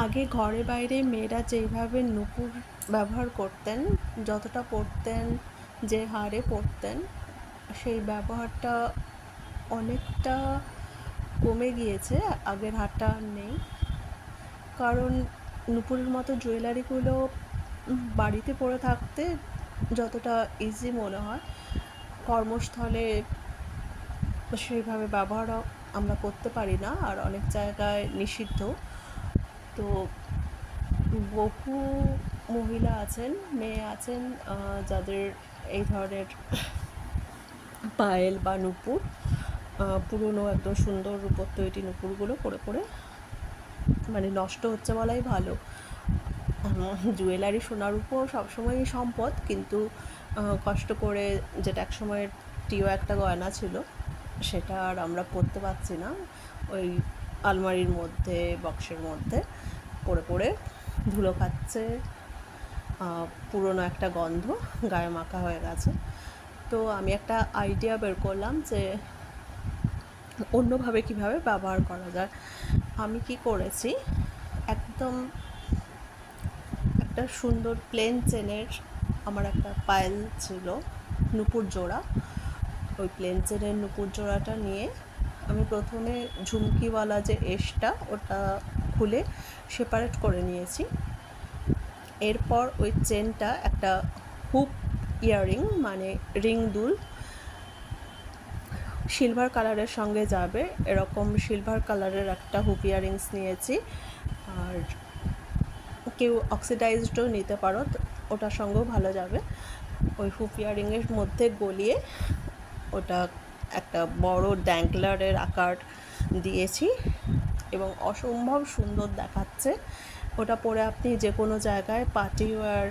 আগে ঘরে বাইরে মেয়েরা যেইভাবে নূপুর ব্যবহার করতেন, যতটা পরতেন যে হারে পরতেন সেই ব্যবহারটা অনেকটা কমে গিয়েছে, আগের হারটা নেই। কারণ নূপুরের মতো জুয়েলারিগুলো বাড়িতে পরে থাকতে যতটা ইজি মনে হয়, কর্মস্থলে সেইভাবে ব্যবহার আমরা করতে পারি না, আর অনেক জায়গায় নিষিদ্ধ তো বহু মহিলা আছেন, মেয়ে আছেন যাদের এই ধরনের পায়েল বা নুপুর পুরনো একদম সুন্দর রূপোর তৈরি নুপুরগুলো করে করে মানে নষ্ট হচ্ছে বলাই ভালো। জুয়েলারি সোনার উপর সবসময়ই সম্পদ, কিন্তু কষ্ট করে যেটা এক প্রিয় একটা গয়না ছিল, সেটা আর আমরা পরতে পারছি না। ওই আলমারির মধ্যে, বক্সের মধ্যে পড়ে পড়ে ধুলো খাচ্ছে। পুরনো একটা গন্ধ গায়ে মাখা হয়ে গেছে। তো আমি একটা আইডিয়া বের করলাম যে অন্যভাবে কীভাবে ব্যবহার করা যায়। আমি কি করেছি? একদম একটা সুন্দর প্লেন চেনের আমার একটা পায়েল ছিল, নুপুর জোড়া। ওই প্লেন চেনের নুপুর জোড়াটা নিয়ে আমি প্রথমে ঝুমকিওয়ালা যে এসটা, ওটা খুলে সেপারেট করে নিয়েছি। এরপর ওই চেনটা একটা হুপ ইয়াররিং মানে রিং দুল, সিলভার কালারের সঙ্গে যাবে। এরকম সিলভার কালারের একটা হুপ ইয়াররিংস নিয়েছি। আর কেউ অক্সিডাইজডও নিতে পারো ওটার সঙ্গেও ভালো যাবে। ওই হুপ ইয়াররিংয়ের মধ্যে গলিয়ে ওটা একটা বড় ড্যাঙ্গলারের আকার দিয়েছি এবং অসম্ভব সুন্দর দেখাচ্ছে। ওটা পরে আপনি যে কোনো জায়গায় পার্টি ওয়ার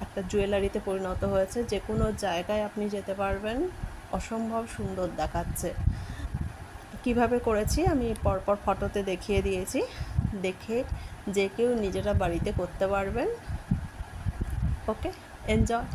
একটা জুয়েলারিতে পরিণত হয়েছে যে কোনো জায়গায় আপনি যেতে পারবেন। অসম্ভব সুন্দর দেখাচ্ছে। কীভাবে করেছি? আমি পরপর ফটোতে দেখিয়ে দিয়েছি। দেখে যে কেউ নিজেরা বাড়িতে করতে পারবেন। Okay, enjoy.